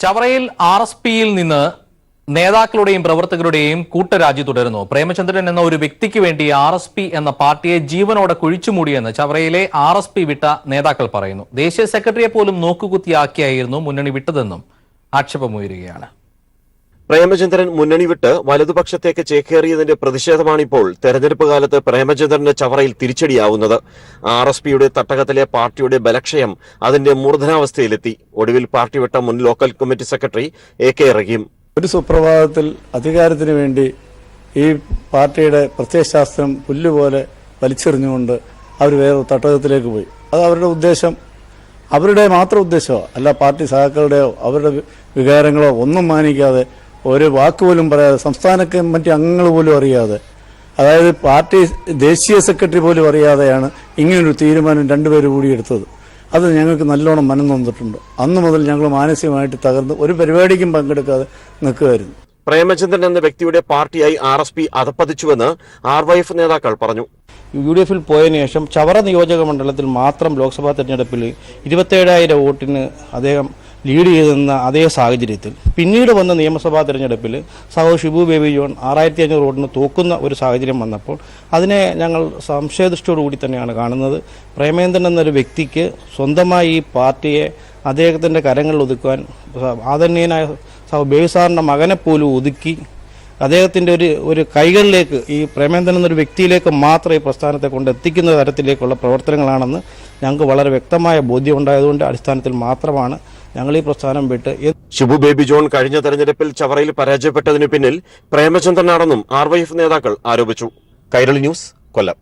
ചവറയിൽ R S പിയിൽ നിന്ന് നേതാക്കളുടെയും പ്രവർത്തകരുടെയും കൂട്ടരാജി തുടരുന്നു. പ്രേമചന്ദ്രൻ എന്ന ഒരു വ്യക്തിക്ക് വേണ്ടി ആർ എസ് പി എന്ന പാർട്ടിയെ ജീവനോടെ കുഴിച്ചുമൂടിയെന്ന് ചവറയിലെ ആർ എസ് പി വിട്ട നേതാക്കൾ പറയുന്നു. ദേശീയ സെക്രട്ടറിയെ പോലും നോക്കുകുത്തിയാക്കിയായിരുന്നു മുന്നണി വിട്ടതെന്നും ആക്ഷേപമുയരുകയാണ്. പ്രേമചന്ദ്രൻ മുന്നണി വിട്ട് വലതുപക്ഷത്തേക്ക് ചേക്കേറിയതിന്റെ പ്രതിഷേധമാണിപ്പോൾ തെരഞ്ഞെടുപ്പ് കാലത്ത് പ്രേമചന്ദ്രന്റെ ചവറയിൽ തിരിച്ചടിയാവുന്നത്. ആർ എസ് പിയുടെ തട്ടകത്തിലെ പാർട്ടിയുടെ ബലക്ഷയം അതിന്റെ മൂർധനാവസ്ഥയിലെത്തി. ഒടുവിൽ പാർട്ടി വിട്ട മുൻ local committee secretary A K Rahim. ഒരു സുപ്രഭാതത്തിൽ അധികാരത്തിന് വേണ്ടി ഈ പാർട്ടിയുടെ പ്രത്യയശാസ്ത്രം പുല്ലുപോലെ വലിച്ചെറിഞ്ഞുകൊണ്ട് അവർ വേറെ തട്ടകത്തിലേക്ക് പോയി. അത് അവരുടെ ഉദ്ദേശം. അവരുടെ മാത്രം ഉദ്ദേശമോ? അല്ല പാർട്ടി സഹാക്കളുടെയോ അവരുടെ വികാരങ്ങളോ ഒന്നും മാനിക്കാതെ ഒരു വാക്ക് പോലും പറയാതെ സംസ്ഥാന കമ്മിറ്റി അംഗങ്ങൾ പോലും അറിയാതെ അതായത് പാർട്ടി ദേശീയ സെക്രട്ടറി പോലും അറിയാതെയാണ് ഇങ്ങനൊരു തീരുമാനം രണ്ടുപേരും കൂടി എടുത്തത്. അത് ഞങ്ങൾക്ക് നല്ലോണം മനം തന്നിട്ടുണ്ട്. അന്ന് മുതൽ ഞങ്ങൾ മാനസികമായിട്ട് തകർന്ന് ഒരു പരിപാടിക്കും പങ്കെടുക്കാതെ നിൽക്കുമായിരുന്നു പ്രേമചന്ദ്രൻ എന്ന വ്യക്തിയുടെ പാർട്ടിയായി ആർ എസ് പി അധപ്പതിച്ചുവെന്ന് ആർ വൈ എഫ് നേതാക്കൾ പറഞ്ഞു. യു ഡി എഫിൽ പോയതിനു ശേഷം ചവറ നിയോജക മണ്ഡലത്തിൽ മാത്രം ലോക്സഭാ തെരഞ്ഞെടുപ്പിൽ ഇരുപത്തേഴായിരം വോട്ടിന് അദ്ദേഹം ലീഡ് ചെയ്തെന്ന അതേ സാഹചര്യത്തിൽ. പിന്നീട് വന്ന നിയമസഭാ തെരഞ്ഞെടുപ്പിൽ സഹോ ഷിബു ബേബി ജോൺ ആറായിരത്തി അഞ്ഞൂറ് വോട്ടിന് തോക്കുന്ന ഒരു സാഹചര്യം വന്നപ്പോൾ അതിനെ ഞങ്ങൾ സംശയദൃഷ്ടിയോടുകൂടി തന്നെയാണ് കാണുന്നത്. പ്രേമേന്ദ്രൻ എന്നൊരു വ്യക്തിക്ക് സ്വന്തമായി ഈ പാർട്ടിയെ അദ്ദേഹത്തിന്റെ കരങ്ങളിൽ ഒതുക്കുവാൻ ആദരണീയനായ സഹോ ബേബി സാറിന്റെ മകനെ ഒതുക്കി അദ്ദേഹത്തിന്റെ ഒരു ഒരു കൈകളിലേക്ക് ഈ പ്രേമേന്ദ്രൻ എന്നൊരു വ്യക്തിയിലേക്ക് മാത്രം ഈ പ്രസ്ഥാനത്തെ കൊണ്ട് എത്തിക്കുന്ന തരത്തിലേക്കുള്ള പ്രവർത്തനങ്ങളാണെന്ന് ഞങ്ങൾക്ക് വളരെ വ്യക്തമായ ബോധ്യമുണ്ടായതുകൊണ്ട് അടിസ്ഥാനത്തിൽ മാത്രമാണ് ഞങ്ങൾ ഈ പ്രസ്ഥാനം വിട്ട് ഷിബു ബേബി ജോൺ കഴിഞ്ഞ തെരഞ്ഞെടുപ്പിൽ ചവറയിൽ പരാജയപ്പെട്ടതിന് പിന്നിൽ പ്രേമചന്ദ്രനാണെന്നും ആർ വൈ എഫ് നേതാക്കൾ ആരോപിച്ചു. കൈരളി ന്യൂസ് കൊല്ലം.